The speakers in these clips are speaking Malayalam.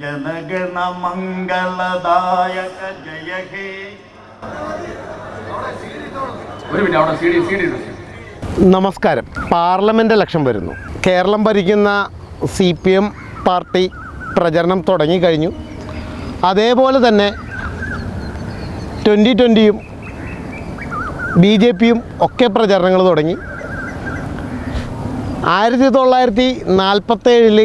ജനഗണ മംഗളദായക ജയ ഒരു മിനിറ്റ് അവിടെ നമസ്കാരം. പാർലമെന്റ് ഇലക്ഷൻ വരുന്നു. കേരളം ഭരിക്കുന്ന സി പി എം പാർട്ടി പ്രചരണം തുടങ്ങിക്കഴിഞ്ഞു അതേപോലെ തന്നെ ട്വന്റി ട്വന്റിയും ബി ജെ പിയും ഒക്കെ പ്രചരണങ്ങൾ തുടങ്ങി. ആയിരത്തി തൊള്ളായിരത്തി നാൽപ്പത്തേഴിൽ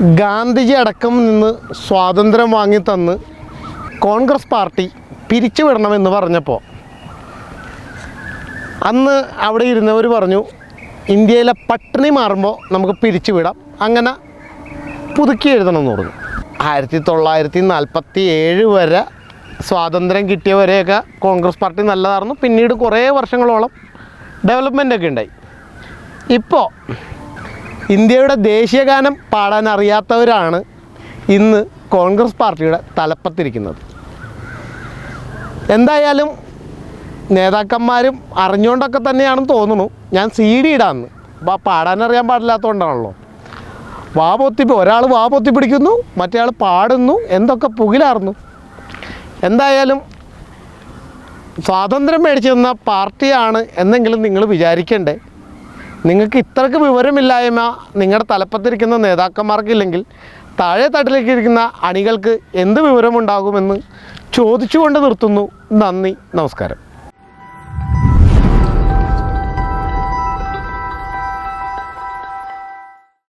ഗാന്ധിജി അടക്കം നിന്ന് സ്വാതന്ത്ര്യം വാങ്ങി തന്ന് കോൺഗ്രസ് പാർട്ടി പിരിച്ചുവിടണമെന്ന് പറഞ്ഞപ്പോൾ അന്ന് അവിടെ ഇരുന്നവർ പറഞ്ഞു ഇന്ത്യയിലെ പട്ടിണി മാറുമ്പോൾ നമുക്ക് പിരിച്ചുവിടാം. അങ്ങനെ പുതുക്കി എഴുതണം എന്ന് പറഞ്ഞു. ആയിരത്തി തൊള്ളായിരത്തി നാൽപ്പത്തി ഏഴ് വരെ സ്വാതന്ത്ര്യം കിട്ടിയവരെയൊക്കെ കോൺഗ്രസ് പാർട്ടി നല്ലതായിരുന്നു പിന്നീട് കുറേ വർഷങ്ങളോളം ഡെവലപ്മെന്റ് ഒക്കെ ഉണ്ടായി. ഇപ്പോൾ ഇന്ത്യയുടെ ദേശീയഗാനം പാടാൻ അറിയാത്തവരാണ് ഇന്ന് കോൺഗ്രസ് പാർട്ടിയുടെ തലപ്പത്തിരിക്കുന്നത്. എന്തായാലും നേതാക്കന്മാരും അറിഞ്ഞുകൊണ്ടൊക്കെ തന്നെയാണെന്ന് തോന്നുന്നു. ഞാൻ സി ഡി ഇടാന്ന്. അപ്പോൾ പാടാനറിയാൻ പാടില്ലാത്തതുകൊണ്ടാണല്ലോ. വാ പൊത്തി ഒരാൾ വാ പൊത്തി പിടിക്കുന്നു മറ്റേ ആൾ പാടുന്നു എന്തൊക്കെ പുകിലാർന്നു. എന്തായാലും സ്വാതന്ത്ര്യം മേടിച്ചു തന്ന പാർട്ടിയാണ് എന്നെങ്കിലും നിങ്ങൾ വിചാരിക്കണ്ടേ? നിങ്ങൾക്ക് ഇത്രക്ക് വിവരമില്ലായ്മ നിങ്ങളുടെ തലപ്പത്തിരിക്കുന്ന നേതാക്കന്മാർക്കില്ലെങ്കിൽ താഴെ തട്ടിലേക്ക് ഇരിക്കുന്ന അണികൾക്ക് എന്ത് വിവരമുണ്ടാകുമെന്ന് ചോദിച്ചുകൊണ്ട് നിർത്തുന്നു. നന്ദി. നമസ്കാരം.